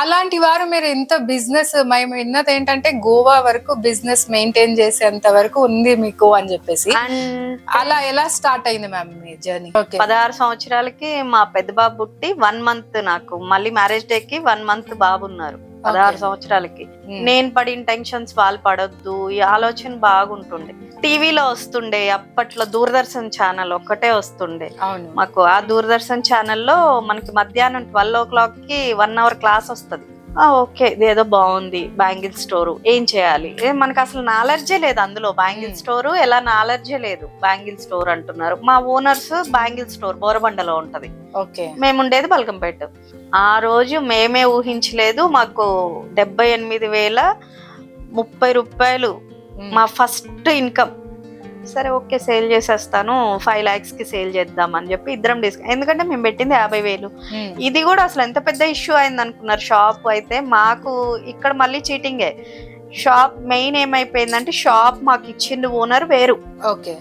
అలాంటి వారు మీరు ఇంత బిజినెస్ మేము విన్నది ఏంటంటే గోవా వరకు బిజినెస్ మెయింటైన్ చేసేంత వరకు ఉంది మీకు అని చెప్పేసి. అలా ఎలా స్టార్ట్ అయింది మ్యామ్ మీ జర్నీ? పదహారు సంవత్సరాలకి మా పెద్ద బాబు పుట్టి వన్ మంత్ నాకు. మళ్ళీ మ్యారేజ్ డే కి వన్ మంత్ బాబు ఉన్నారు. పదహారు. సంవత్సరాలకి. Hmm. నేను పడిన టెన్షన్స్ వాళ్ళు పడొద్దు ఈ ఆలోచన బాగుంటుండే. టీవీలో వస్తుండే అప్పట్లో దూరదర్శన్ ఛానల్ ఒక్కటే వస్తుండే. మాకు ఆ దూరదర్శన్ ఛానల్లో మనకి మధ్యాహ్నం ట్వెల్వ్ ఓ క్లాక్కి వన్ అవర్ క్లాస్ వస్తుంది ఓకే ఇదేదో బాగుంది బ్యాంగిల్ స్టోరు ఏం చేయాలి? మనకు అసలు నాలెడ్జే లేదు అందులో. Bangle Hmm. స్టోరు ఎలా నాలెడ్జే లేదు? బ్యాంగిల్ స్టోర్ అంటున్నారు. మా ఓనర్స్ బ్యాంగిల్ స్టోర్ బోరబండలో ఉంటది. ఓకే. మేము ఉండేది బల్కంపేట ఆ రోజు మేమే ఊహించలేదు మాకు డెబ్బై ఎనిమిది వేల ముప్పై రూపాయలు మా ఫస్ట్ ఇన్కమ్. సరే ఓకే సేల్ చేసేస్తాను ఫైవ్ ల్యాక్స్కి సేల్ చేద్దాం అని చెప్పి ఇద్దరం డిస్క ఎందుకంటే మేము పెట్టింది యాభై వేలు. ఇది కూడా అసలు ఎంత పెద్ద ఇష్యూ అయింది అనుకున్నారు షాప్ అయితే. మాకు ఇక్కడ మళ్ళీ చీటింగే. షాప్ మెయిన్ ఏమైపోయిందంటే షాప్ మాకు ఇచ్చింది ఓనర్ వేరు. ఓకే.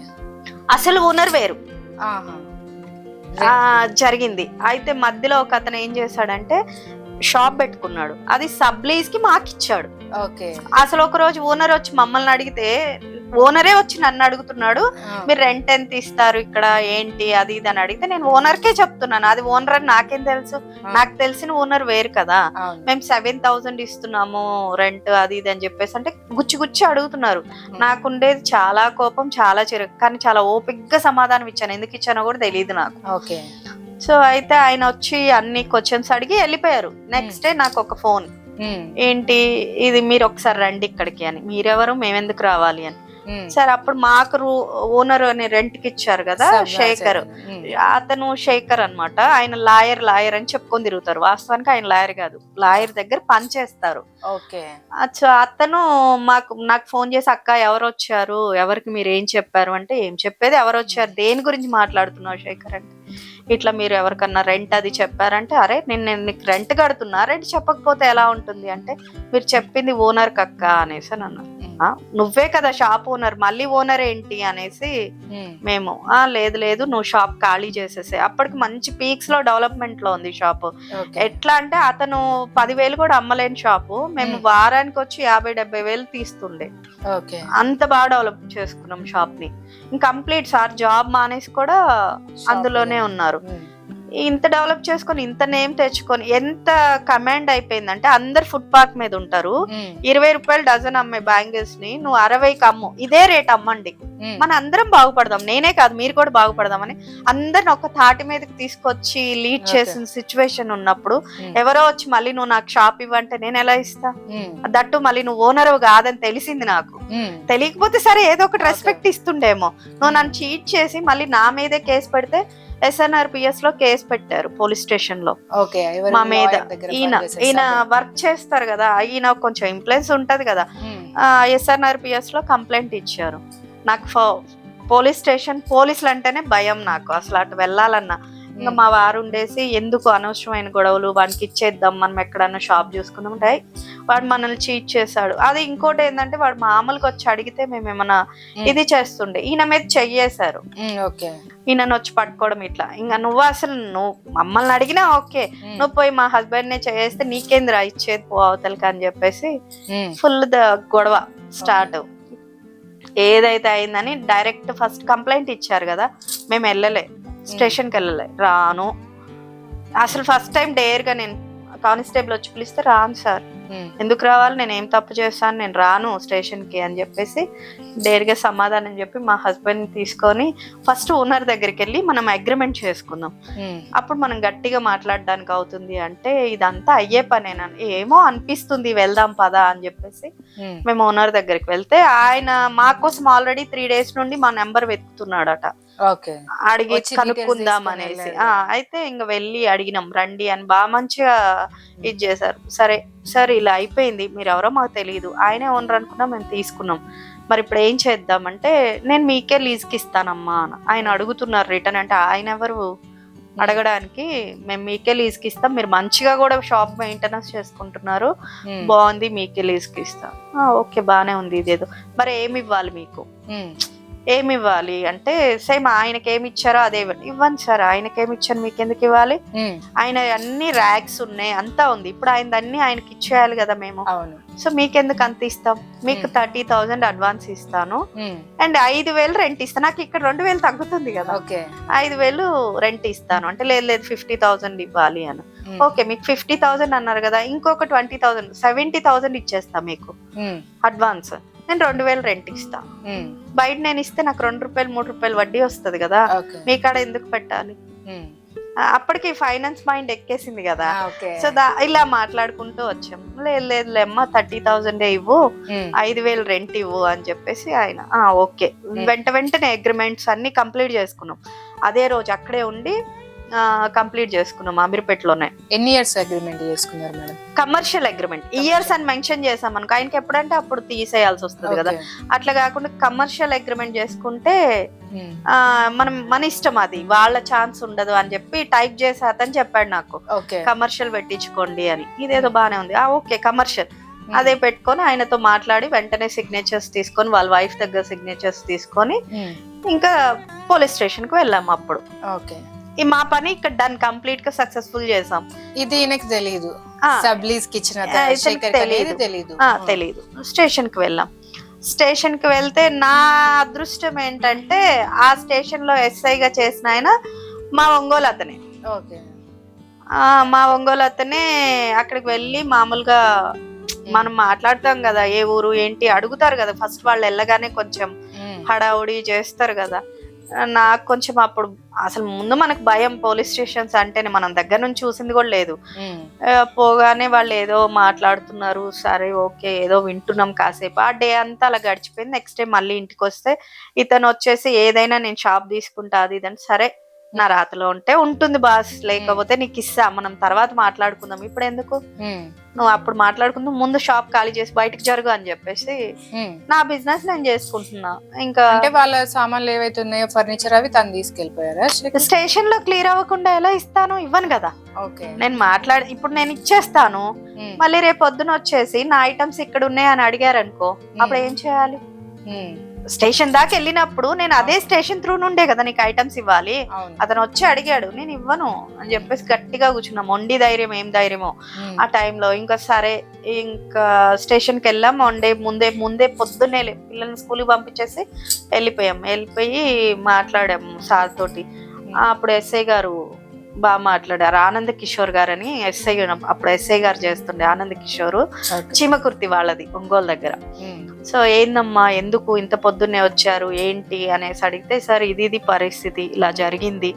అసలు ఓనర్ వేరు. జరిగింది. అయితే మధ్యలో ఒక అతను ఏం చేశాడంటే షాప్ పెట్టుకున్నాడు. అది సబ్లీజ్కి మాకు ఇచ్చాడు ఓకే. అసలు ఒక రోజు ఓనర్ వచ్చి మమ్మల్ని అడిగితే ఓనరే వచ్చి నన్ను అడుగుతున్నాడు మీరు రెంట్ ఎంత ఇస్తారు ఇక్కడ? ఏంటి? అది ఇది అని అడిగితే నేను ఓనర్ కే చెప్తున్నాను. అది ఓనర్ అని నాకేం తెలుసు. నాకు తెలిసిన ఓనర్ వేరు కదా. మేము సెవెన్ థౌసండ్ ఇస్తున్నాము రెంట్ అది ఇది అని చెప్పేసి అంటే గుచ్చి గుచ్చి అడుగుతున్నారు. నాకుండేది చాలా కోపం చాలా చిరకు కానీ చాలా ఓపిక్గా సమాధానం ఇచ్చాను. ఎందుకు ఇచ్చానో కూడా తెలియదు నాకు. ఓకే. సో అయితే ఆయన వచ్చి అన్ని క్వశ్చన్స్ అడిగి వెళ్ళిపోయారు. నెక్స్ట్ డే నాకు ఒక ఫోన్. ఏంటి? ఇది మీరు ఒకసారి రండి ఇక్కడికి అని. మీరెవరు? మేమెందుకు రావాలి అని. సరే అప్పుడు మాకు ఓనర్ అని రెంట్కి ఇచ్చారు కదా శేఖర్. అతను శేఖర్ అన్నమాట. ఆయన లాయర్ లాయర్ అని చెప్పుకొని తిరుగుతారు. వాస్తవానికి ఆయన లాయర్ కాదు. లాయర్ దగ్గర పని చేస్తారు. అతను మాకు నాకు ఫోన్ చేసి అక్క ఎవరు వచ్చారు? ఎవరికి మీరు ఏం చెప్పారు? అంటే ఏం చెప్పేది ఎవరు వచ్చారు? దేని గురించి మాట్లాడుతున్నావు శేఖర్? అంటే ఇట్లా మీరు ఎవరికన్నా రెంట్ అది చెప్పారంటే అరే నేను నేను నీకు రెంట్ కడుతున్నా రెంట్ చెప్పకపోతే ఎలా ఉంటుంది? అంటే మీరు చెప్పింది ఓనర్ కక్క అనేసి అని అన్నారు. "ఆ, నువ్వే కదా షాప్ ఓనర్ మళ్ళీ ఓనర్ ఏంటి? అనేసి మేము. ఆ లేదు లేదు నువ్వు షాప్ ఖాళీ చేసేసే అప్పటికి మంచి పీక్స్లో డెవలప్మెంట్లో ఉంది షాప్ ఎట్లా అంటే అతను పదివేలు కూడా అమ్మలేని షాపు మేము. వారానికి వచ్చి యాభై డెబ్బై వేలు తీస్తుండే. ఓకే. అంత బాగా డెవలప్ చేసుకున్నాం షాప్ని. కంప్లీట్ సార్ జాబ్ మానేసి కూడా అందులోనే ఉన్నారు. ఇంత డెవలప్ చేసుకొని ఇంత నేమ్ తెచ్చుకొని ఎంత కమాండ్ అయిపోయిందంటే అందరు ఫుట్ పాత్ మీద ఉంటారు. ఇరవై రూపాయలు డజన్ అమ్మే బ్యాంగిల్స్ని నువ్వు అరవైకి అమ్ము ఇదే రేట్ అమ్మండి. మన అందరం బాగుపడదాం. నేనే కాదు మీరు కూడా బాగుపడదామని అందరిని ఒక తాటి మీదకి తీసుకొచ్చి లీడ్. చేసిన సిచ్యువేషన్ ఉన్నప్పుడు ఎవరో వచ్చి మళ్ళీ నువ్వు నాకు షాప్ ఇవ్వంటే నేను ఎలా ఇస్తా? దట్టు మళ్ళీ నువ్వు ఓనర్ కాదని తెలిసింది నాకు. తెలియకపోతే సరే ఏదో ఒకటి. రెస్పెక్ట్ ఇస్తుండేమో. నువ్వు నన్ను చీట్ చేసి మళ్ళీ నా మీదే కేసు పెడితే ఎస్ఎన్ఆర్పిఎస్లో కేసు పెట్టారు పోలీస్ స్టేషన్లో. ఓకే మా మీద ఈయన ఈయన వర్క్ చేస్తారు కదా ఈయన కొంచెం ఇన్ఫ్లుయెన్స్ ఉంటది కదా. ఎస్ఎన్ఆర్పిఎస్లో కంప్లైంట్ ఇచ్చారు. నాకు పోలీస్ స్టేషన్ పోలీసులు అంటేనే భయం నాకు. అసలు అటు వెళ్ళాలన్నా ఇంకా మా వారు ఉండేసి ఎందుకు అనవసరమైన గొడవలు? వాడికి ఇచ్చేద్దాం మనం ఎక్కడన్నా షాప్ చూసుకుందాం "ఐ, వాడు మనల్ని చీట్ చేశాడు. అది ఇంకోటి ఏంటంటే వాడు మామూలుగా వచ్చి అడిగితే మేము ఏమన్నా ఇది చేస్తుండే. ఈయన మీద చెయ్యేశారు. ఓకే. ఈయనను వచ్చి పట్టుకోవడం ఇట్లా. ఇంకా నువ్వు అసలు నువ్వు మమ్మల్ని అడిగినా ఓకే. నువ్వు పోయి మా హస్బెండ్ నే చేస్తే నీకేందిరా ఇచ్చేది పో అవతలకి అని చెప్పేసి ఫుల్ ద గొడవ స్టార్ట్. ఏదైతే అయిందని డైరెక్ట్ ఫస్ట్ కంప్లైంట్ ఇచ్చారు కదా మేము వెళ్ళలే. స్టేషన్కి వెళ్ళలే రాను. అసలు ఫస్ట్ టైం డేర్గా నేను కానిస్టేబుల్ వచ్చి పిలిస్తే రాను సార్. ఎందుకు రావాలి? నేను ఏం తప్పు చేస్తాను? నేను రాను స్టేషన్కి అని చెప్పేసి డేర్గా సమాధానం చెప్పి మా హస్బెండ్ తీసుకొని ఫస్ట్ ఓనర్ దగ్గరికి వెళ్ళి మనం అగ్రిమెంట్ చేసుకుందాం. అప్పుడు మనం గట్టిగా మాట్లాడడానికి అవుతుంది అంటే ఇదంతా అయ్యే పనేనా? ఏమో అనిపిస్తుంది వెళ్దాం పదా అని చెప్పేసి మేము ఓనర్ దగ్గరికి వెళ్తే ఆయన మా కోసం ఆల్రెడీ త్రీ డేస్ నుండి మా నెంబర్ వెతుకుతున్నాడట. అడిగి కనుక్కుందాం అనేసి. అయితే ఇంక వెళ్ళి అడిగినాం రండి అని బాగా మంచిగా ఇది చేశారు. సరే సరే ఇలా అయిపోయింది మీరు ఎవరో మాకు తెలియదు ఆయనే ఓనర్ అనుకున్నా మేము తీసుకున్నాం. మరి ఇప్పుడు ఏం చేద్దామంటే నేను మీకే లీజ్కి ఇస్తానమ్మా అని. ఆయన అడుగుతున్నారు రిటర్న్ అంటే ఆయన ఎవరు? అడగడానికి మేము మీకే లీజ్కి ఇస్తాం. మీరు మంచిగా కూడా షాప్ మెయింటెనెన్స్ చేసుకుంటున్నారు. బాగుంది మీకే లీజ్కి ఇస్తాం. "ఆ, ఓకే బాగానే ఉంది ఇదేదో. మరి ఏమి ఇవ్వాలి మీకు? ఏమి ఇవ్వాలి అంటే సేమ్ ఆయనకి ఏమి ఇచ్చారో అదే ఇవ్వండి ఇవ్వండి సార్. ఆయనకి ఏమి ఇచ్చారు మీకు ఎందుకు ఇవ్వాలి ఆయన అన్ని ర్యాక్స్ ఉన్నాయి అంతా ఉంది. ఇప్పుడు ఆయన అన్ని ఆయనకి ఇచ్చేయాలి కదా మేము. అవును. సో మీకెందుకు అంత ఇస్తాం? మీకు. థర్టీ థౌజండ్ అడ్వాన్స్ ఇస్తాను. అండ్ ఐదు వేలు రెంట్ ఇస్తాను నాకు ఇక్కడ రెండు వేలు తగ్గుతుంది కదా. ఓకే. ఐదు వేలు రెంట్ ఇస్తాను. అంటే లేదు లేదు ఫిఫ్టీ థౌసండ్ ఇవ్వాలి అని. ఓకే మీకు ఫిఫ్టీ థౌసండ్ అన్నారు కదా. ఇంకొక ట్వంటీ థౌసండ్ సెవెంటీ థౌసండ్ ఇచ్చేస్తా మీకు. అడ్వాన్స్. నేను రెండు వేలు రెంట్ ఇస్తా. బయట నేను ఇస్తే నాకు రెండు రూపాయలు మూడు రూపాయలు వడ్డీ వస్తుంది కదా. మీ కాడ ఎందుకు పెట్టాలి? అప్పటికి ఫైనాన్స్ మైండ్ ఎక్కేసింది కదా. సో దా ఇలా మాట్లాడుకుంటూ వచ్చాం. లేదు లేదు లేమ్మా థర్టీ థౌసండ్ ఇవ్వు ఐదు వేలు రెంట్ ఇవ్వు అని చెప్పేసి ఆయన "ఆ, ఓకే. వెంట వెంటనే అగ్రిమెంట్స్ అన్ని కంప్లీట్ చేసుకున్నాం. అదే రోజు అక్కడే ఉండి కంప్లీట్ చేసుకున్నాం అమీర్పేటలోనే. ఎన్ని ఇయర్స్ అగ్రిమెంట్ చేసుకున్నారు మేడం? Commercial agreement. ఇయర్స్ అని మెన్షన్ చేసాం అనుకో ఆయనకి ఎప్పుడంటే అప్పుడు తీసేయాల్సి వస్తుంది కదా. అట్లా కాకుండా కమర్షియల్ అగ్రిమెంట్ చేసుకుంటే మనం మన ఇష్టం అది. వాళ్ళ ఛాన్స్ ఉండదు అని చెప్పి టైప్ చేసి అతను చెప్పాడు నాకు. కమర్షియల్ పెట్టించుకోండి అని. ఇదేదో బానే ఉంది. ఆ ఓకే కమర్షియల్. అదే పెట్టుకొని ఆయనతో మాట్లాడి వెంటనే సిగ్నేచర్స్ తీసుకొని వాళ్ళ వైఫ్ దగ్గర సిగ్నేచర్స్ తీసుకొని ఇంకా పోలీస్ స్టేషన్కి వెళ్ళాము అప్పుడు. ఓకే. మా పని ఇక్కడ డన్ కంప్లీట్గా సక్సెస్ఫుల్ చేసాం. ఇది ఈయనకి తెలీదు. సబ్లీస్కి ఇచ్చిన అనేది తెలీదు. స్టేషన్కి వెళ్ళాం. స్టేషన్కి వెళ్తే నా అదృష్టం ఏంటంటే ఆ స్టేషన్లో ఎస్ఐగా చేసిన ఆయన మా ఒంగోలు అతనే. ఓకే. మా ఒంగోలు అతనే అక్కడికి వెళ్ళి మామూలుగా మనం మాట్లాడతాం కదా ఏ ఊరు ఏంటి అడుగుతారు కదా. ఫస్ట్ వాళ్ళు వెళ్ళగానే కొంచెం హడావుడి చేస్తారు కదా. నాకు కొంచెం అప్పుడు అసలు ముందు మనకు భయం పోలీస్ స్టేషన్స్ అంటేనే మనం దగ్గర నుంచి చూసింది కూడా లేదు. పోగానే వాళ్ళు ఏదో మాట్లాడుతున్నారు సరే ఓకే ఏదో వింటున్నాం కాసేపు. ఆ డే అంతా అలా గడిచిపోయింది. నెక్స్ట్ డే మళ్ళీ ఇంటికి వస్తే ఇతను వచ్చేసి ఏదైనా నేను షాప్ తీసుకుంటా అది ఇదని సరే నా రాతలో ఉంటే ఉంటుంది బాస్. లేకపోతే నీకు ఇస్తా మనం తర్వాత మాట్లాడుకుందాం. ఇప్పుడు ఎందుకు? నువ్వు అప్పుడు మాట్లాడుకుందాం ముందు షాప్ ఖాళీ చేసి బయటకు జరుగు అని చెప్పేసి. నా బిజినెస్ నేను చేసుకుంటున్నా. ఇంకా అంటే వాళ్ళ సామాన్లు ఏవైతే ఉన్నాయో ఫర్నిచర్ అవి తను తీసుకెళ్ళిపోయారా? స్టేషన్లో క్లియర్ అవ్వకుండా ఎలా ఇస్తాను ఇవ్వను కదా. ఓకే. నేను మాట్లాడి ఇప్పుడు నేను ఇచ్చేస్తాను. మళ్ళీ రేపు పొద్దున వచ్చేసి నా ఐటమ్స్ ఇక్కడ ఉన్నాయి అని అడిగారు అనుకో అప్పుడు ఏం చేయాలి? స్టేషన్ దాకా వెళ్ళినప్పుడు నేను అదే స్టేషన్ త్రూ నుండే కదా నీకు ఐటమ్స్ ఇవ్వాలి. అతను వచ్చి అడిగాడు నేను ఇవ్వను అని చెప్పేసి గట్టిగా కూర్చున్నా. మొండి ధైర్యం ఏం ధైర్యమో. ఆ టైంలో ఇంకా సరే ఇంకా స్టేషన్కి వెళ్ళాం. వన్ డే ముందే ముందే పొద్దున్నే పిల్లల్ని స్కూల్కి పంపించేసి వెళ్ళిపోయాం. వెళ్ళిపోయి మాట్లాడాము సార్ తోటి. అప్పుడు ఎస్ఐ గారు బాగా మాట్లాడారు. ఆనంద్ కిషోర్ గారు అని ఎస్ఐ అప్పుడు ఎస్ఐ గారు చేస్తుండే ఆనంద్ కిషోర్. చీమకుర్తి వాళ్ళది ఒంగోలు దగ్గర. సో ఏందమ్మా ఎందుకు ఇంత పొద్దున్నే వచ్చారు? ఏంటి? అనేసి అడిగితే సార్ ఇది ఇది పరిస్థితి ఇలా జరిగింది.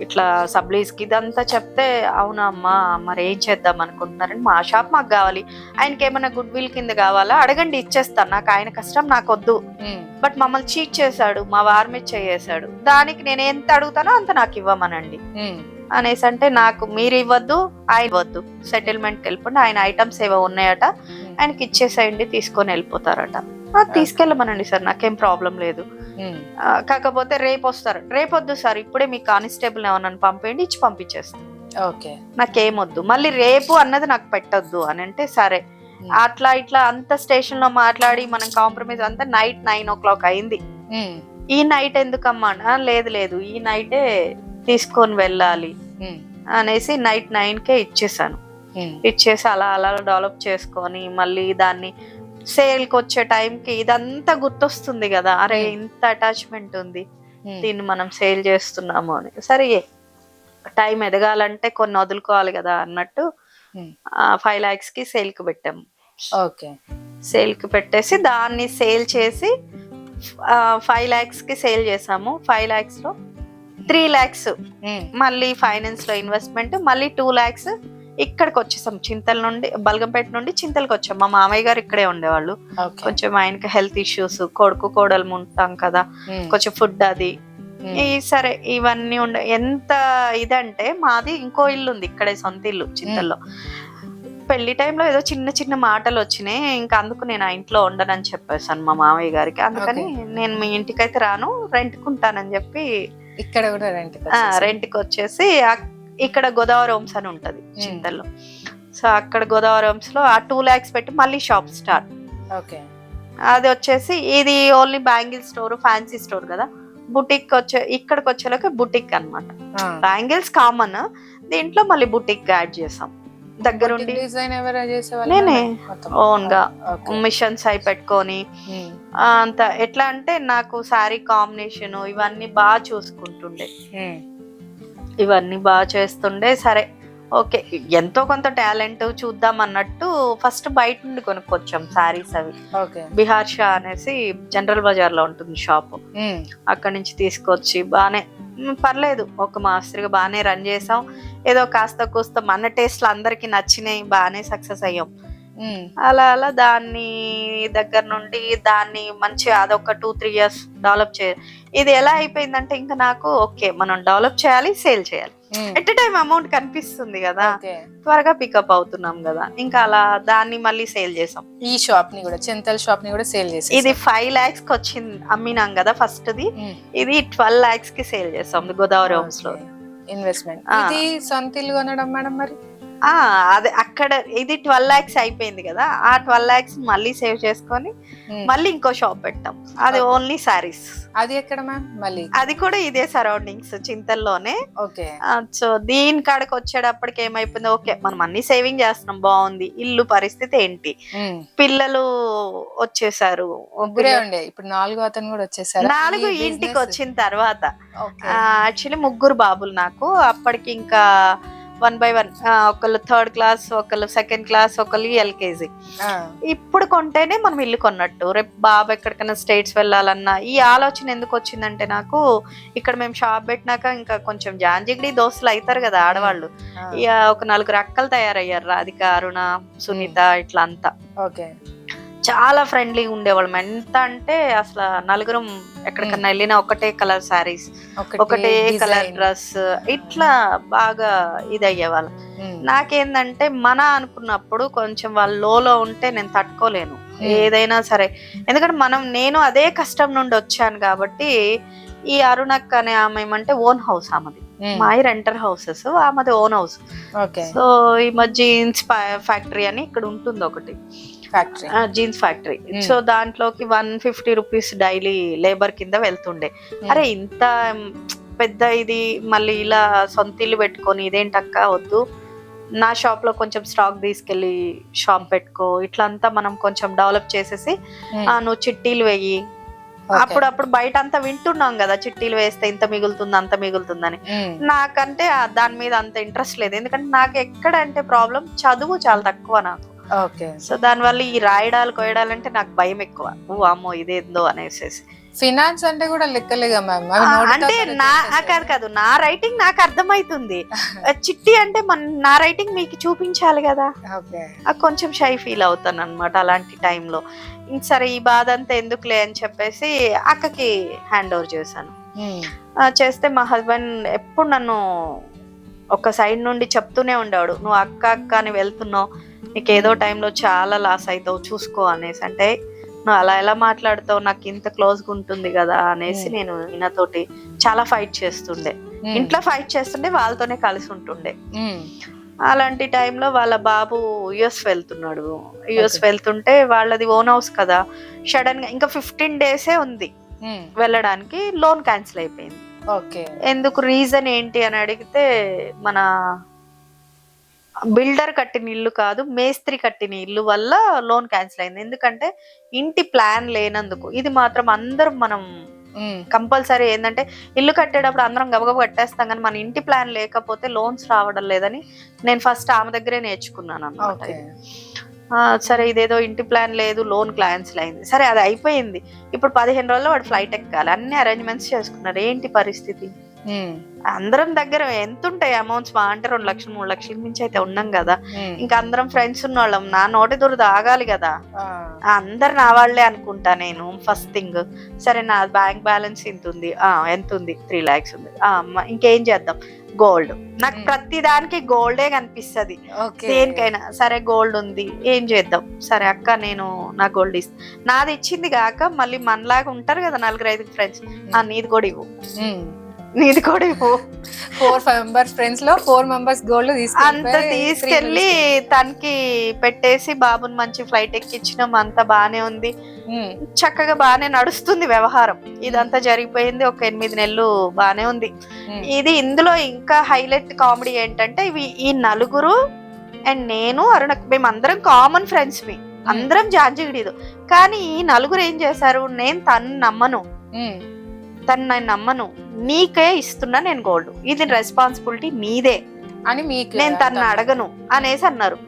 ఇట్లా సబ్లీస్కి ఇదంతా చెప్తే అవునా అమ్మా మరి ఏం చేద్దాం అనుకుంటున్నారని మా షాప్ మాకు కావాలి. ఆయనకి ఏమైనా గుడ్ విల్ కింద కావాలా? అడగండి ఇచ్చేస్తాను. నాకు ఆయన కష్టం నాకు వద్దు. బట్ మమ్మల్ని చీట్ చేశాడు మా వారి మీద చేసాడు దానికి నేను ఎంత అడుగుతానో అంత నాకు ఇవ్వమనండి. అనేసి అంటే నాకు మీరు ఇవ్వద్దు ఆయన ఇవ్వద్దు. సెటిల్మెంట్కి వెళ్ళిపోండి. ఆయన ఐటమ్స్ ఏవో ఉన్నాయట ఆయనకి ఇచ్చేసేయండి తీసుకొని వెళ్ళిపోతారట. "ఆ, తీసుకెళ్ళమనండి సార్ నాకేం ప్రాబ్లం లేదు. కాకపోతే రేపు వస్తారు. రేపు వద్దు సార్ ఇప్పుడే మీ కానిస్టేబుల్ ఏమన్నా పంపేయండి ఇచ్చి పంపించేస్తాను. ఓకే. నాకేమొద్దు మళ్ళీ రేపు అన్నది నాకు పెట్టొద్దు అని అంటే సరే. అట్లా ఇట్లా అంత స్టేషన్లో మాట్లాడి మనం కాంప్రమైజ్ అంతా నైట్ నైన్ ఓ క్లాక్ అయింది. ఈ నైట్ ఎందుకమ్మా? "ఆ, లేదు లేదు. ఈ నైటే తీసుకొని వెళ్ళాలి అనేసి నైట్ నైన్ కే ఇచ్చేసాను ఇచ్చేసి అలా అలా డెవలప్ చేసుకొని మళ్ళీ దాన్ని సేల్కి వచ్చే టైంకి ఇదంతా గుర్తొస్తుంది కదా. అరే Hmm. ఇంత అటాచ్మెంట్ ఉంది. ఉమ్, దీన్ని మనం సేల్ చేస్తున్నాము అని. సరే టైం ఎదగాలంటే కొన్ని వదులుకోవాలి కదా అన్నట్టు ఫైవ్ ల్యాక్స్కి సేల్కి పెట్టాము ఓకే. సేల్కి పెట్టేసి దాన్ని సేల్ చేసి ఫైవ్ ల్యాక్స్కి సేల్ చేసాము. ఫైవ్ ల్యాక్స్లో త్రీ ల్యాక్స్ మళ్ళీ ఫైనాన్స్లో ఇన్వెస్ట్మెంట్ మళ్ళీ టూ ల్యాక్స్ ఇక్కడికి వచ్చేసాం చింతల నుండి బల్గంపేట నుండి చింతలకు వచ్చాం మా మామయ్య గారు ఇక్కడే ఉండేవాళ్ళు. కొంచెం ఆయనకి హెల్త్ ఇష్యూస్ కొడుకు కోడలు ఉంటాం కదా. కొంచెం ఫుడ్ అది. ఈ సరే ఇవన్నీ ఉండే ఎంత ఇదంటే మాది ఇంకో ఇల్లు ఉంది ఇక్కడే సొంత ఇల్లు చింతల్లో. పెళ్ళి టైంలో ఏదో చిన్న చిన్న మాటలు వచ్చినాయి. ఇంకా అందుకు నేను ఆ ఇంట్లో ఉండనని చెప్పేసాను మా మామయ్య గారికి. అందుకని నేను మీ ఇంటికైతే రాను రెంట్కుంటానని చెప్పి ఇక్కడ కూడా రెంట్ రెంట్కి వచ్చేసి ఇక్కడ గోదావరి హోమ్స్ అని ఉంటది చింతల్లో. సో అక్కడ గోదావరి హోమ్స్లో ఆ టూ ల్యాక్స్ పెట్టి మళ్ళీ షాప్ స్టార్ట్ ఓకే. అది వచ్చేసి ఇది only bangle store fancy store కదా. బుటిక్ వచ్చే ఇక్కడికి వచ్చేలోకి బుటిక్ అన్నమాట. బ్యాంగిల్స్ కామన్ దీంట్లో మళ్ళీ బుటిక్ యాడ్ చేసాం దగ్గరుండి డిజైన్ నేనే. ఓన్గా. మిషన్స్ అయి పెట్టుకొని. అంత ఎట్లా అంటే నాకు శారీ కాంబినేషన్ ఇవన్నీ బాగా చూసుకుంటుండే. ఇవన్నీ బాగా చేస్తుండే సరే. ఓకే ఎంతో కొంత టాలెంట్ చూద్దాం అన్నట్టు ఫస్ట్ బయట నుండి కొనుక్కొచ్చాం శారీస్ అవి. ఓకే. బిహార్ షా అనేసి జనరల్ బజార్లో ఉంటుంది షాప్. అక్కడి నుంచి తీసుకొచ్చి బాగానే పర్లేదు ఒక మాస్టర్గా బాగానే రన్ చేసాం. ఏదో కాస్త కూస్త మన టేస్ట్లు అందరికి నచ్చినాయి బాగానే సక్సెస్ అయ్యాం. అలా అలా దాన్ని దగ్గర నుండి దాన్ని మంచిగా అదొక టూ త్రీ ఇయర్స్ డెవలప్ చేయాలి ఇది ఎలా అయిపోయిందంటే ఇంకా నాకు ఓకే మనం డెవలప్ చేయాలి సేల్ చేయాలి. ఎట్ టైం అమౌంట్ కనిపిస్తుంది కదా. త్వరగా పికప్ అవుతున్నాం కదా. ఇంకా అలా దాన్ని మళ్ళీ సేల్ చేసాం. ఈ షాప్ని కూడా చింతల్ షాప్ని కూడా సేల్ చేసి ఇది ఫైవ్ లాక్స్కి వచ్చింది అమ్మినాం కదా ఫస్ట్ ది ఇది ట్వెల్వ్ లాక్స్కి సేల్ చేసాం గోదావరి హోమ్స్లో ఇన్వెస్ట్మెంట్. ఇది సొంత ఇల్లు కొనడం మేడం మరి? అదే అక్కడ ఇది ట్వెల్వ్ లాక్స్ అయిపోయింది కదా ఆ ట్వెల్వ్ లాక్స్ మళ్ళీ సేవ్ చేసుకొని ఉమ్, మళ్ళీ ఇంకో షాప్ పెట్టాం అది. ఓన్లీ సారీస్ అది ఎక్కడ మ్యామ్? మళ్ళీ? అది కూడా ఇదే సరౌండింగ్స్ చింతల్లోనే. ఓకే. సో దీని కాడకి వచ్చేటప్పటికి ఏమైపోయింది ఓకే మనం అన్ని సేవింగ్ చేస్తున్నాం బాగుంది. ఇల్లు పరిస్థితి ఏంటి? ఉమ్, పిల్లలు వచ్చేసారు. ఇప్పుడు నాలుగో అతను కూడా వచ్చేసారు? నాలుగు ఇంటికి వచ్చిన తర్వాత. యాక్చువల్లీ ముగ్గురు బాబులు నాకు. అప్పటికి ఇంకా వన్ బై వన్. ఒకళ్ళు థర్డ్ క్లాస్ ఒకళ్ళు సెకండ్ క్లాస్ ఒకళ్ళు ఎల్కేజీ. ఇప్పుడు కొంటేనే మనం ఇల్లు కొన్నట్టు. రేపు బాబు ఎక్కడికైనా స్టేట్స్ వెళ్ళాలన్నా ఈ ఆలోచన ఎందుకు వచ్చిందంటే నాకు ఇక్కడ మేము షాప్ పెట్టినాక ఇంకా కొంచెం జాంజిగిడి దోస్తులు అవుతారు కదా ఆడవాళ్ళు. ఇక ఒక నలుగురు అక్కలు తయారయ్యారు రాధిక అరుణ సునీత ఇట్లా అంతా. ఓకే. చాలా ఫ్రెండ్లీగా ఉండేవాళ్ళం. ఎంత అంటే అసలు నలుగురం ఎక్కడికన్నా వెళ్ళినా ఒకటే కలర్ శారీస్ ఒకటే కలర్ డ్రెస్ ఇట్లా బాగా ఇది అయ్యేవాళ్ళం నాకేందంటే మన అనుకున్నప్పుడు కొంచెం వాళ్ళు లోలో ఉంటే నేను తట్టుకోలేను. ఏదైనా సరే. ఎందుకంటే మనం నేను అదే కష్టం నుండి వచ్చాను కాబట్టి ఈ అరుణక్ అనే ఆమె ఏమంటే ఓన్ హౌస్ ఆమెది. మాయి రెంటర్ హౌసెస్ ఆమెది ఓన్ హౌస్ సో ఈ మధ్య జీన్స్ ఫ్యాక్టరీ అని ఇక్కడ ఉంటుంది ఒకటి. Factory jeans factory Hmm. So దాంట్లోకి one fifty rupees daily labour కింద వెళ్తుండే. అరే ఇంత పెద్ద ఇది మళ్ళీ ఇలా సొంత ఇల్లు పెట్టుకొని ఇదేంటక్క వద్దు. నా షాప్లో కొంచెం స్టాక్ తీసుకెళ్ళి షాప్ పెట్టుకో. ఇట్లా అంతా మనం కొంచెం డెవలప్ చేసేసి ఆ నువ్వు చిట్టీలు వేయి. అప్పుడప్పుడు బయట అంతా వింటున్నాం కదా చిట్టీలు వేస్తే ఇంత మిగులుతుంది అంత మిగులుతుందని. నాకంటే ఆ దాని మీద అంత ఇంట్రెస్ట్ లేదు. ఎందుకంటే నాకు ఎక్కడ అంటే ప్రాబ్లం చదువు చాలా తక్కువ నాకు. ఓకే. సో దానివల్ల ఈ రాయడాలు కొయ్యడాలు అంటే నాకు భయం ఎక్కువ. ఓ అమ్మో ఇదేందో అనేసి ఫినాన్స్ అంటే కూడా లెక్కలేగా మ్యామ్? అంటే నా కాదు కాదు నా రైటింగ్ నాకు అర్థమైతుంది. చిట్టి అంటే మన నా రైటింగ్ మీకు చూపించాలి కదా. కొంచెం షై ఫీల్ అవుతాను అనమాట అలాంటి టైంలో సరే ఈ బాధ అంతా ఎందుకులే అని చెప్పేసి అక్కకి హ్యాండ్ ఓవర్ చేశాను చేస్తే మా హస్బెండ్ ఎప్పుడు నన్ను ఒక సైడ్ నుండి చెప్తూనే ఉండేవాడు. నువ్వు అక్క అక్క అని వెళ్తున్నావు. నీకు ఏదో టైంలో చాలా లాస్ అవుతావు చూసుకో అనేసి. అంటే నువ్వు అలా ఎలా మాట్లాడుతావు? నాకు ఇంత క్లోజ్గా ఉంటుంది కదా అనేసి Hmm. నేను ఈయనతోటి చాలా ఫైట్ చేస్తుండే. ఇంట్లో ఫైట్ చేస్తుండే వాళ్ళతోనే కలిసి ఉంటుండే. అలాంటి టైంలో వాళ్ళ బాబు యుఎస్ వెళ్తున్నాడు. యుఎస్. వెళ్తుంటే వాళ్ళది ఓన్ హౌస్ కదా. సడన్గా ఇంకా ఫిఫ్టీన్ డేసే ఉంది. వెళ్ళడానికి లోన్ క్యాన్సిల్ అయిపోయింది. ఓకే ఎందుకు? రీజన్ ఏంటి అని అడిగితే మన బిల్డర్ కట్టిన ఇల్లు కాదు మేస్త్రి కట్టిన ఇల్లు వల్ల లోన్ క్యాన్సిల్ అయింది. ఎందుకంటే ఇంటి ప్లాన్ లేనందుకు. ఇది మాత్రం అందరం మనం కంపల్సరీ ఏంటంటే ఇల్లు కట్టేటప్పుడు అందరం గబగబ కట్టేస్తాం కానీ మన ఇంటి ప్లాన్ లేకపోతే లోన్స్ రావడం లేదని నేను ఫస్ట్ ఆమె దగ్గరే నేర్చుకున్నాను అనమాట సరే ఇదేదో ఇంటి ప్లాన్ లేదు లోన్ క్యాన్సిల్ అయింది. సరే అది అయిపోయింది. ఇప్పుడు పదిహేను రోజుల్లో వాడు ఫ్లైట్ ఎక్కాలి. అన్ని అరేంజ్మెంట్స్ చేసుకున్నారు. ఏంటి పరిస్థితి? అందరం దగ్గర ఎంత ఉంటాయి అమౌంట్స్ మా అంటే రెండు లక్షలు మూడు లక్షల మించి అయితే ఉన్నాం కదా. ఇంకా అందరం ఫ్రెండ్స్ ఉన్నోళ్ళం నా నోటి దూరద ఆగాలి కదా. అందరు నా వాళ్ళే అనుకుంటా నేను ఫస్ట్ థింగ్ సరే నా బ్యాంక్ బ్యాలెన్స్ ఇంత ఉంది. ఆ, ఎంత ఉంది? త్రీ లాక్స్ ఉంది. ఇంకేం చేద్దాం? గోల్డ్ నాకు. ప్రతి దానికి గోల్డే కనిపిస్తుంది. దేనికైనా సరే గోల్డ్ ఉంది. ఏం చేద్దాం? సరే అక్క నేను నా గోల్డ్ ఇస్తా నాది ఇచ్చింది కాక మళ్ళీ మనలాగా ఉంటారు కదా నలుగురు ఐదు ఫ్రెండ్స్ ఆ నీది కూడా ఇవ్వు. నీది కూడా ఫోర్ మెంబర్స్ ఫ్రెండ్స్లో ఫోర్ మెంబర్స్ గోల్డ్ అంత తీసుకెళ్ళి తనకి పెట్టేసి బాబుని మంచి ఫ్లైట్ ఎక్కించినాం అంత బానే ఉంది. చక్కగా బానే నడుస్తుంది వ్యవహారం. ఇదంతా జరిగిపోయింది ఒక ఎనిమిది నెలలు బానే ఉంది. ఇది ఇందులో ఇంకా హైలైట్ కామెడీ ఏంటంటే ఇవి ఈ నలుగురు అండ్ నేను అరుణ మేమందరం కామన్ ఫ్రెండ్స్ మీ అందరం జాంజిగిడీదు. కానీ ఈ నలుగురు ఏం చేశారు నేను తను నమ్మను. తను నేను నమ్మను. నీకే ఇస్తున్నా నేను గోల్డ్. ఇది రెస్పాన్సిబిలిటీ నీదే అని మీకు నేను తను అడగను అనేసి అన్నారు.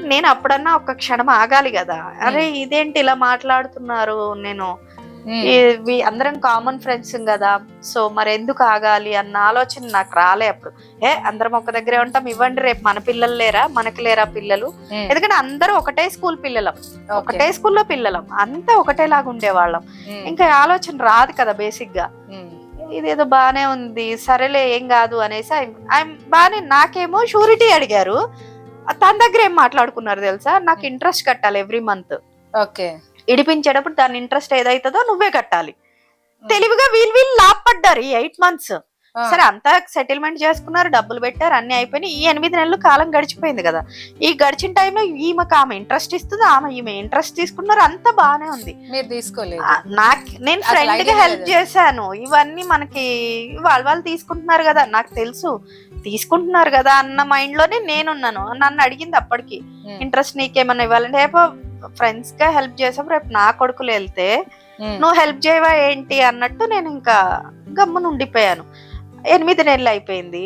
నేను అప్పుడన్నా ఒక క్షణం ఆగాలి కదా. అరే ఇదేంటి ఇలా మాట్లాడుతున్నారు? నేను అందరం కామన్ ఫ్రెండ్స్ కదా. సో మరి ఎందుకు ఆగాలి అన్న ఆలోచన నాకు రాలే అప్పుడు. ఏ అందరం ఒక దగ్గరే ఉంటాం. ఇవ్వండి రేపు మన పిల్లలు లేరా? మనకి లేరా పిల్లలు? ఎందుకంటే అందరూ ఒకటే స్కూల్ పిల్లలం. ఒకటే స్కూల్లో పిల్లలం. అంతా ఒకటేలాగా ఉండేవాళ్ళం. ఇంకా ఆలోచన రాదు కదా బేసిక్గా. ఇదేదో బానే ఉంది సరేలే ఏం కాదు అనేసి ఆయన బానే నాకేమో షూరిటీ అడిగారు. తన దగ్గర ఏం మాట్లాడుకున్నారు తెలుసా? నాకు ఇంట్రెస్ట్ కట్టాలి ఎవ్రీ మంత్ ఓకే. ఇడిపించేటప్పుడు దాని ఇంట్రెస్ట్ ఏదైతుందో నువ్వే కట్టాలి. తెలివిగా వీళ్ళు వీళ్ళు లాభపడ్డారు ఈ ఎయిట్ మంత్స్ సరే అంతా సెటిల్మెంట్ చేసుకున్నారు డబ్బులు పెట్టారు అన్ని అయిపోయినాయి. ఈ ఎనిమిది నెలలు కాలం గడిచిపోయింది కదా. ఈ గడిచిన టైంలో ఈమెకు ఆమె ఇంట్రెస్ట్ ఇస్తుంది ఆమె ఈమె ఇంట్రెస్ట్ తీసుకున్నారు అంతా బానే ఉంది. మీరు తీసుకోలేదు. నాకు నేను ఫ్రెండ్గా idea హెల్ప్. చేశాను. ఇవన్నీ మనకి వాళ్ళు వాళ్ళు తీసుకుంటున్నారు కదా. నాకు తెలుసు. తీసుకుంటున్నారు కదా అన్న మైండ్లోనే నేనున్నాను. నన్ను అడిగింది అప్పటికి. ఇంట్రెస్ట్ నీకేమన్నా ఇవ్వాలంటే రేపు ఫ్రెండ్స్గా హెల్ప్ చేసాం రేపు నా కొడుకులు వెళ్తే నువ్వు హెల్ప్ చేయవా ఏంటి? అన్నట్టు నేను ఇంకా గమ్మున ఉండిపోయాను ఎనిమిది నెలలు అయిపోయింది.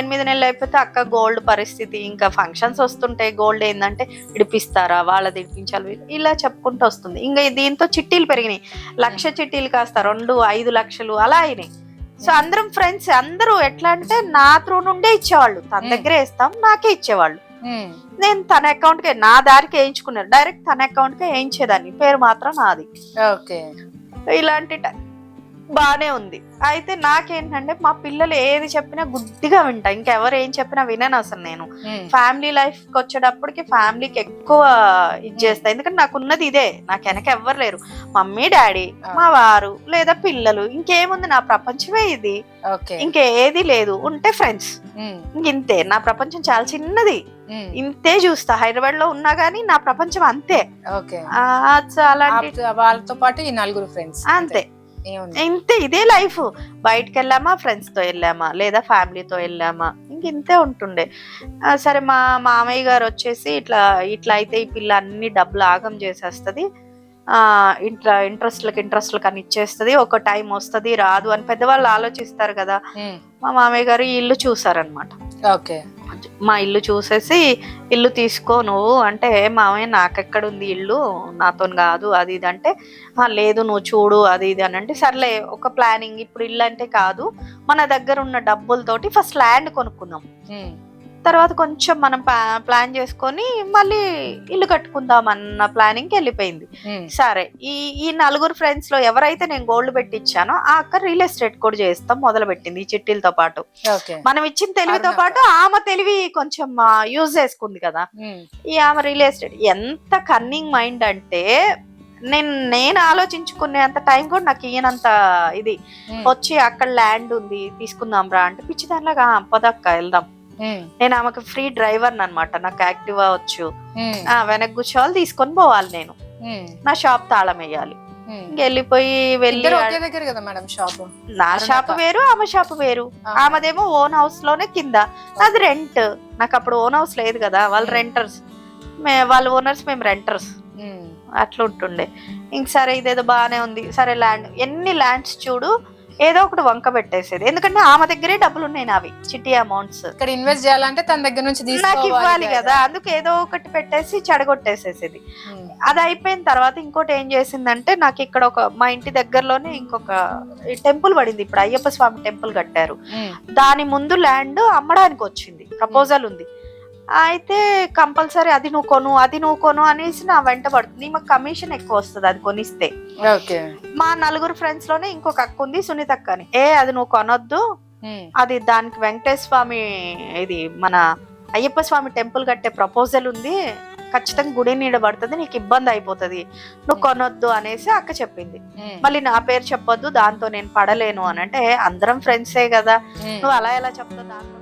ఎనిమిది నెలలు అయిపోతే అక్క గోల్డ్ పరిస్థితి ఇంకా ఫంక్షన్స్ వస్తుంటాయి గోల్డ్ ఏంటంటే ఇడిపిస్తారా వాళ్ళది ఇడిపించాలి ఇలా చెప్పుకుంటూ వస్తుంది. ఇంకా దీంతో చిట్టీలు పెరిగినాయి. లక్ష చిట్టీలు కాస్త రెండు ఐదు లక్షలు అలా అయినాయి. సో అందరం ఫ్రెండ్స్ అందరూ ఎట్లా అంటే నా త్రూ నుండే ఇచ్చేవాళ్ళు. తన. దగ్గరే ఇస్తాం నాకే ఇచ్చేవాళ్ళు. నేను తన అకౌంట్ కే నా దారికి వేయించుకున్నారు డైరెక్ట్ తన అకౌంట్ కే వేయించేదాన్ని. పేరు మాత్రం నాది. ఓకే. ఇలాంటి బానే ఉంది. అయితే నాకేంటంటే మా పిల్లలు ఏది చెప్పినా గుడ్డిగా వింటా. ఇంకెవరు ఏం చెప్పినా వినను అసలు నేను. ఫ్యామిలీ లైఫ్కి వచ్చేటప్పటికి ఫ్యామిలీకి ఎక్కువ ఇది చేస్తా. ఎందుకంటే నాకు ఉన్నది ఇదే. నాకు వెనక ఎవ్వరు లేరు. మమ్మీ డాడీ మా వారు లేదా పిల్లలు ఇంకేముంది నా ప్రపంచమే ఇది. ఇంకేది లేదు. ఉంటే ఫ్రెండ్స్. ఇంతే నా ప్రపంచం చాలా చిన్నది. ఇంతే చూస్తా. హైదరాబాద్లో ఉన్నా గానీ నా ప్రపంచం అంతే. అలాంటి వాళ్ళతో పాటు ఈ నలుగురు ఫ్రెండ్స్. అంతే. ఇంతే ఇదే లైఫ్. బయటకు వెళ్ళామా ఫ్రెండ్స్తో వెళ్ళామా లేదా ఫ్యామిలీతో వెళ్ళామా? ఇంక ఇంతే ఉంటుండే. సరే మా మామయ్య గారు వచ్చేసి ఇట్లా ఇట్లా అయితే ఈ పిల్ల అన్ని డబ్బులు ఆగం చేసేస్తుంది. ఆ ఇంట్రా ఇంట్రెస్ట్లకు ఇంట్రెస్ట్లకు అని ఇచ్చేస్తుంది. ఒక టైం వస్తుంది రాదు అని పెద్దవాళ్ళు ఆలోచిస్తారు కదా. మా మామయ్య గారు ఈ ఇల్లు చూసారనమాట ఓకే. మా ఇల్లు చూసేసి ఇల్లు తీసుకో నువ్వు. అంటే మామయ్య నాకెక్కడుంది ఇల్లు? నాతో కాదు అది ఇది. అంటే లేదు నువ్వు చూడు అది ఇది అని అంటే సర్లే ఒక ప్లానింగ్. ఇప్పుడు ఇల్లు అంటే కాదు మన దగ్గర ఉన్న డబ్బులతోటి ఫస్ట్ ల్యాండ్ కొనుక్కుందాం. తర్వాత కొంచెం మనం ప్లాన్ చేసుకొని మళ్ళీ ఇల్లు కట్టుకుందాం అన్న ప్లానింగ్కి వెళ్ళిపోయింది. సరే ఈ ఈ నలుగురు ఫ్రెండ్స్లో ఎవరైతే నేను గోల్డ్ పెట్టించానో ఆ అక్క రియల్ ఎస్టేట్ కూడా చేస్తాం మొదలు పెట్టింది ఈ చిట్టీలతో పాటు. మనం ఇచ్చిన తెలివితో. పాటు ఆమె తెలివి కొంచెం యూజ్ చేసుకుంది కదా. ఈ ఆమె రియల్ ఎస్టేట్ ఎంత కన్నింగ్ మైండ్ అంటే నేను నేను ఆలోచించుకునేంత టైం కూడా నాకు ఈయనంత ఇది. వచ్చి అక్కడ ల్యాండ్ ఉంది తీసుకుందాం రా అంటే పిచ్చి దానిలాగా "ఆ, పదక్క వెళ్దాం. నేను ఆమెకు ఫ్రీ డ్రైవర్ అనమాట నాకు యాక్టివా వచ్చు. ఉమ్, ఆ, వెనక్కి కూర్చోవాలి తీసుకొని పోవాలి నేను. నా షాప్ తాళం వేయాలి. వెళ్ళిపోయి వెళ్ళి ఇద్దరు ఒకే దగ్గర కదా మేడం షాప్? నా. షాప్ వేరు ఆమె షాప్ వేరు. ఆమెదేమో ఓన్ హౌస్లోనే కింద. అది రెంట్. నాకు అప్పుడు ఓన్ హౌస్ లేదు కదా వాళ్ళు. రెంటర్స్ మే వాళ్ళు ఓనర్స్ మేము రెంటర్స్ అట్లా ఉంటుండే. ఇంక సరే ఇదేదో బాగానే ఉంది. సరే ల్యాండ్ ఎన్ని ల్యాండ్స్ చూడు ఏదో ఒకటి వంక పెట్టేసేది. ఎందుకంటే ఆమె దగ్గరే డబ్బులు ఉన్నాయి నావి చిట్టి అమౌంట్స్ ఇక్కడ ఇన్వెస్ట్ చేయాలంటే తన దగ్గర నుంచి నాకు ఇవ్వాలి కదా. అందుకు ఏదో ఒకటి పెట్టేసి చెడగొట్టేసేసేది. ఉమ్, అది అయిపోయిన తర్వాత ఇంకోటి ఏం చేసిందంటే నాకు ఇక్కడ ఒక మా ఇంటి దగ్గరలోనే ఇంకొక టెంపుల్ పడింది. ఇప్పుడు అయ్యప్ప స్వామి టెంపుల్ కట్టారు. ఉమ్, దాని ముందు ల్యాండ్ అమ్మడానికి వచ్చింది. ప్రపోజల్ ఉంది. అయితే కంపల్సరీ అది నువ్వు కొను అది నువ్వు కొను అనేసి నా వెంట పడుతుంది. మాకు కమిషన్ ఎక్కువ వస్తుంది అది కొనిస్తే. మా నలుగురు ఫ్రెండ్స్లోనే ఇంకొక అక్క ఉంది సునీత అక్క అని. ఏ అది నువ్వు కొనొద్దు. అది దానికి వెంకటేశ్వర స్వామి ఇది మన అయ్యప్ప స్వామి టెంపుల్ కట్టే ప్రపోజల్ ఉంది. ఖచ్చితంగా గుడి నీడ పడుతుంది నీకు ఇబ్బంది అయిపోతుంది. నువ్వు కొనొద్దు అనేసి అక్క చెప్పింది. మళ్ళీ నా పేరు చెప్పొద్దు దాంతో నేను పడలేను అని అంటే అందరం ఫ్రెండ్సే కదా. నువ్వు అలా ఎలా చెప్తావు దాంతో